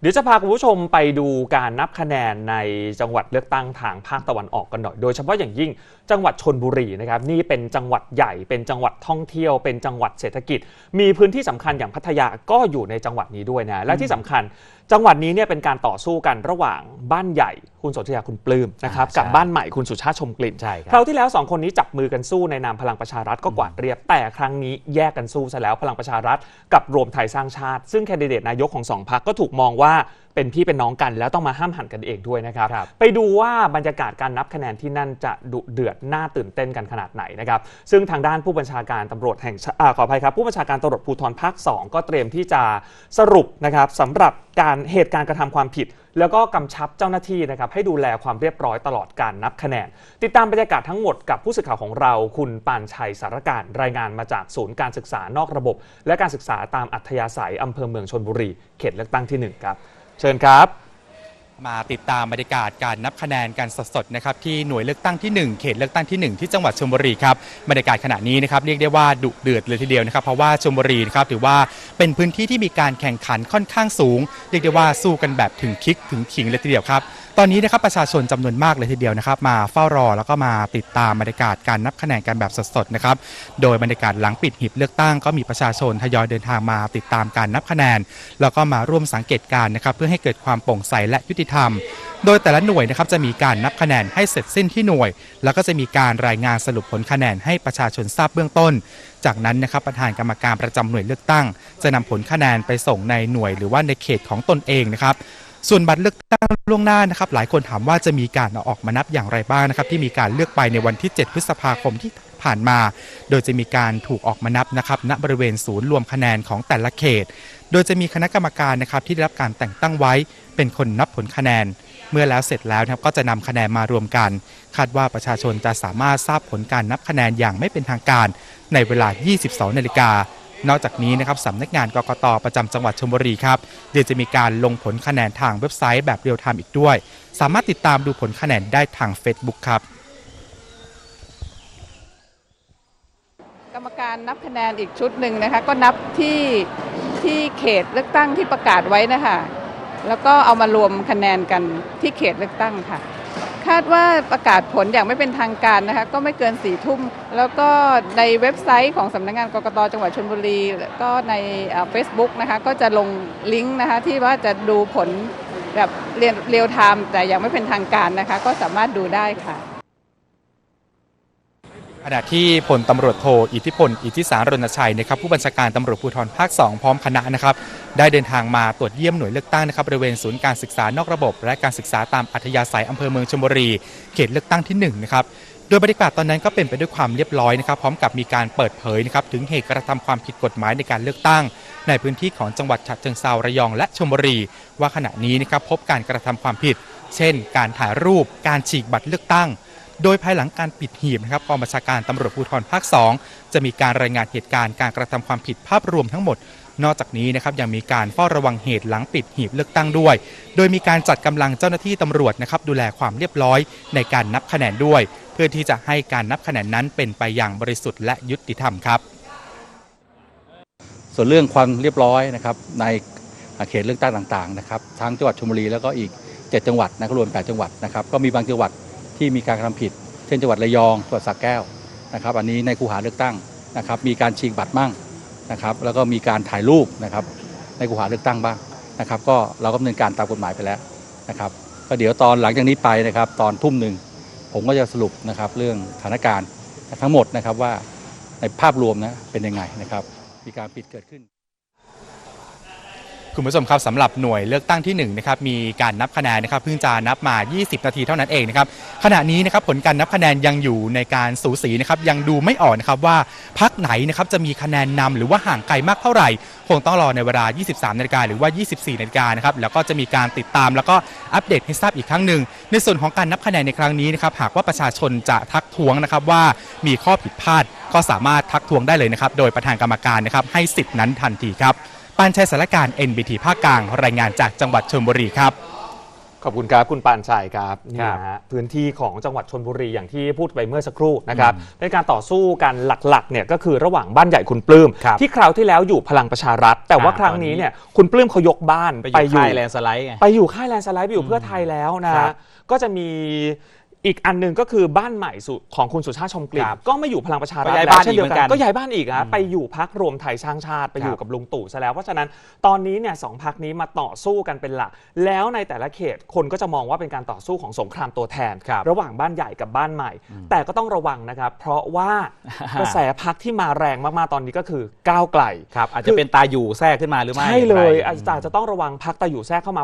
เดี๋ยวจะพาคุณผู้ชมไปดูการนับคะแนนในจังหวัดเลือกตั้งทางภาคตะวันออกกันหน่อย โดยเฉพาะอย่างยิ่งจังหวัดชนบุรีนะครับนี่เป็นจังหวัดใหญ่เป็นจังหวัดท่องเที่ยว เป็นจังหวัดเศรษฐกิจ มีพื้นที่สำคัญอย่างพัทยาก็อยู่ในจังหวัดนี้ด้วยนะและที่สำคัญ จังหวัดนี้เนี่ยเป็นการต่อสู้กันระหว่างบ้านใหญ่คุณสนธยาคุณปลื้มนะครับอ่าใช่กับบ้านใหม่คุณสุชาติชมกลิ่นใช่ครับคราวที่แล้วสองคนนี้จับมือกันสู้ในนามพลังประชารัฐก็กวาดเรียบแต่ครั้งนี้แยกกันสู้ซะแล้วพลังประชารัฐกับรวมไทยสร้างชาติ ซึ่งแคนดิเดตนายกของสองพรรคก็ถูกมองว่า เป็นพี่เป็นน้องกัน แล้วต้องมาห้ามหันกันเองด้วยนะครับครับ ไปดูว่าบรรยากาศการนับคะแนนที่นั่นจะดุเดือดน่าตื่นเต้นกันขนาดไหนนะครับซึ่งทางด้านผู้บัญชาการตำรวจแห่งชาอ่าขออภัยครับผู้บัญชาการตำรวจภูธรภาค 2 ก็เตรียมที่จะสรุปนะครับสำหรับการเหตุการณ์กระทำความผิด แล้วก็กำชับเจ้าหน้าที่นะครับให้ดูแลความเรียบร้อยตลอดการนับคะแนน ติดตามบรรยากาศทั้งหมดกับผู้สื่อข่าวของเราคุณปานชัยสารการรายงานมาจากศูนย์การศึกษานอกระบบ และการศึกษาตามอัธยาศัยอำเภอเมืองชนบุรีเขตเลือกตั้งที่หนึ่งครับ เชิญครับ มาติดตามบรรยากาศการนับคะแนนกันสดๆนะครับที่หน่วยเลือกตั้งที่ 1 เขตเลือกตั้งที่ 1 ที่จังหวัดชลบุรีครับบรรยากาศขณะนี้นะครับเรียกได้ว่าดุเดือดเลยทีเดียวนะครับเพราะว่าชลบุรีนะครับถือว่าเป็นพื้นที่ที่มีการแข่งขันค่อนข้างสูง เรียกได้ว่าสู้กันแบบถึงคิกถึงขิงเลยทีเดียวครับตอนนี้นะครับประชาชนจำนวนมากเลยทีเดียวนะครับมาเฝ้ารอแล้วก็มาติดตามบรรยากาศการนับคะแนนกันแบบสดๆนะครับโดยบรรยากาศหลังปิดหีบเลือกตั้งก็มีประชาชนทยอยเดินทางมาติดตามการนับคะแนน แล้วก็มาร่วมสังเกตการนะครับเพื่อให้เกิดความโปร่งใสและยุติธรรม โดยแต่ละหน่วยนะครับจะมีการนับคะแนนให้เสร็จสิ้นที่หน่วย แล้วก็จะมีการรายงานสรุปผลคะแนนให้ประชาชนทราบเบื้องต้น จากนั้นนะครับประธานกรรมการประจำหน่วยเลือกตั้ง จะนำผลคะแนนไปส่งในหน่วยหรือว่าในเขตของตนเองนะครับส่วนบัตรเลือกตั้งล่วงหน้านะครับหลายคนถามว่าจะมีการเอาออกมานับอย่างไรบ้างนะครับที่มีการเลือกไปในวันที่ 7 พฤษภาคมที่ผ่านมา โดยจะมีการถูกออกมานับนะครับณบริเวณศูนย์รวมคะแนนของแต่ละเขต โดยจะมีคณะกรรมการนะครับที่ได้รับการแต่งตั้งไว้เป็นคนนับผลคะแนน เมื่อแล้วเสร็จแล้วนะครับก็จะนำคะแนนมารวมกัน คาดว่าประชาชนจะสามารถทราบผลการนับคะแนนอย่างไม่เป็นทางการ ในเวลา 22 นาฬิกานอกจากนี้นะครับสำนักงานกกตประจำจังหวัดชลบุรีครับเดี๋ยวจะมีการลงผลคะแนนทางเว็บไซต์แบบเรียลไทม์อีกด้วย สามารถติดตามดูผลคะแนนได้ทาง Facebook ครับ กรรมการนับคะแนนอีกชุดหนึ่งนะคะก็นับที่ ที่เขตเลือกตั้งที่ประกาศไว้นะคะแล้วก็เอามารวมคะแนนกันที่เขตเลือกตั้งค่ะ คาดว่าประกาศผลอย่างไม่เป็นทางการนะคะ ก็ไม่เกินสี่ทุ่ม แล้วก็ในเว็บไซต์ของสำนักงานกกตจังหวัดชลบุรี แล้วก็ในเฟซบุ๊กนะคะ ก็จะลงลิงก์นะคะที่ว่าจะดูผลแบบเรียนเรียลไทม์แต่ยังไม่เป็นทางการนะคะ ก็สามารถดูได้ค่ะ ขณะที่พลตำรวจโทอิทธิพล อิทธิสารรณชัยนะครับผู้บัญชาการตำรวจภูธรภาค 2 พร้อมคณะนะครับได้เดินทางมาตรวจเยี่ยมหน่วยเลือกตั้งนะครับบริเวณศูนย์การศึกษานอกระบบ และการศึกษาตามอัธยาศัยอำเภอเมืองชลบุรีเขตเลือกตั้งที่1นะครับโดยบรรยากาศตอนนั้นก็เป็นไปด้วยความเรียบร้อยนะครับ พร้อมกับมีการเปิดเผยนะครับถึงเหตุกระทำความผิดกฎหมายในการเลือกตั้ง ในพื้นที่ของจังหวัดฉะเชิงเซาระยองและชลบุรี ว่าขณะนี้นะครับพบการกระทำความผิด เช่น การถ่ายรูป การฉีกบัตรเลือกตั้ง โดยภายหลังการปิดหีบนะครับกองบัญชาการตำรวจภูธรภาค 2 จะมีการรายงานเหตุการณ์การกระทำความผิดภาพรวมทั้งหมด นอกจากนี้นะครับยังมีการเฝ้าระวังเหตุหลังปิดหีบเลือกตั้งด้วย โดยมีการจัดกำลังเจ้าหน้าที่ตำรวจนะครับดูแลความเรียบร้อยในการนับคะแนนด้วย เพื่อที่จะให้การนับคะแนนนั้นเป็นไปอย่างบริสุทธิ์และยุติธรรมครับส่วนเรื่องความเรียบร้อยนะครับในเขตเลือกตั้งต่างๆนะครับทั้งจังหวัดชลบุรีแล้วก็อีก 7 จังหวัดนะครับรวม 8 จังหวัดนะครับก็มีบางจังหวัด ที่มีการกระทำผิด เช่นจังหวัดระยองจังหวัดสระแก้วนะครับ อันนี้ในคูหาเลือกตั้งนะครับ มีการฉีกบัตรมั่งนะครับ แล้วก็มีการถ่ายรูปนะครับ ในคูหาเลือกตั้งบ้างนะครับ ก็เราก็ดำเนินการตามกฎหมายไปแล้วนะครับ ก็เดี๋ยวตอนหลังจากนี้ไปนะครับ ตอนทุ่มหนึ่งผมก็จะสรุปนะครับเรื่องสถานการณ์ทั้งหมดนะครับว่าในภาพรวมนะเป็นยังไงนะครับ มีการผิดเกิดขึ้น คุณผู้ชมครับสำหรับหน่วยเลือกตั้งที่1นะครับมีการนับคะแนนนะครับเพิ่งจะนับมา 20 นาทีเท่านั้นเองนะครับขณะนี้นะครับผลการนับคะแนนยังอยู่ในการสูสีนะครับยังดูไม่ออกนะครับว่าพักไหนนะครับจะมีคะแนนนำหรือว่าห่างไกลมากเท่าไหร่ คงต้องรอในเวลา 23 นาฬิกาหรือว่า 24 นาฬิกานะครับแล้วก็จะมีการติดตามแล้วก็อัปเดตให้ทราบอีกครั้งหนึ่งในส่วนของการนับคะแนนในครั้งนี้นะครับหากว่าประชาชนจะทักท้วงนะครับว่ามีข้อผิดพลาดก็สามารถทักท้วงได้เลยนะครับโดยประธานกรรมการนะครับให้สิทธินั้นทันทีครับ ปานชัยสารการ NBT ภาคกลาง รายงานจากจังหวัดชลบุรีครับขขอบคุณครับคุณปานชัยครับนี่ครับนะฮะพื้นที่ของจังหวัดชนบุรีอย่างที่พูดไปเมื่อสักครู่นะครับในการต่อสู้กันหลักๆเนี่ยก็คือระหว่างบ้านใหญ่คุณปลื้มครับที่คราวที่แล้วอยู่พลังประชารัฐ แต่ว่าอ่าครั้งนี้เนี่ยคุณปลื้มเขายกบ้านไปอยู่ค่ายแลนด์สไลด์ไง ไปอยู่ค่ายแลนด์สไลด์ไปอยู่เพื่อไทยแล้วนะครับก็จะมี อีกอันหนึ่งก็คือบ้านใหม่สุของคุณสุชาติชมกลิ่นครับก็ไม่อยู่พลังประชารัฐก็ย้ายแล้วบ้านเช่นเดียวอีกเหมืกัอนนกันก็ย้ายบ้านอีกอืฮะมไปอยู่พักรวมไทยสร้างชาติไปอยู่ครับกับลุงตู่ซะแล้วเพราะฉะนั้นตอนนี้เนี่ยสองพักนี้มาต่อสู้กันเป็นหลัก แล้วในแต่ละเขตคนก็จะมองว่าเป็นการต่อสู้ของสงครามตัวแทนครับระหว่างบ้านใหญ่กับบ้านใหม่ แต่ก็ต้องระวังนะครับ เพราะว่ากระแสพักที่มาแรงมากๆตอนนี้ก็คือก้าวไกลครับอาจจะเป็นตาอยู่แทรกขึ้นมาหรือไม่ใช่เลยางไรอาจจะต้องระวังพักตาอยู่แทรกเข้ามา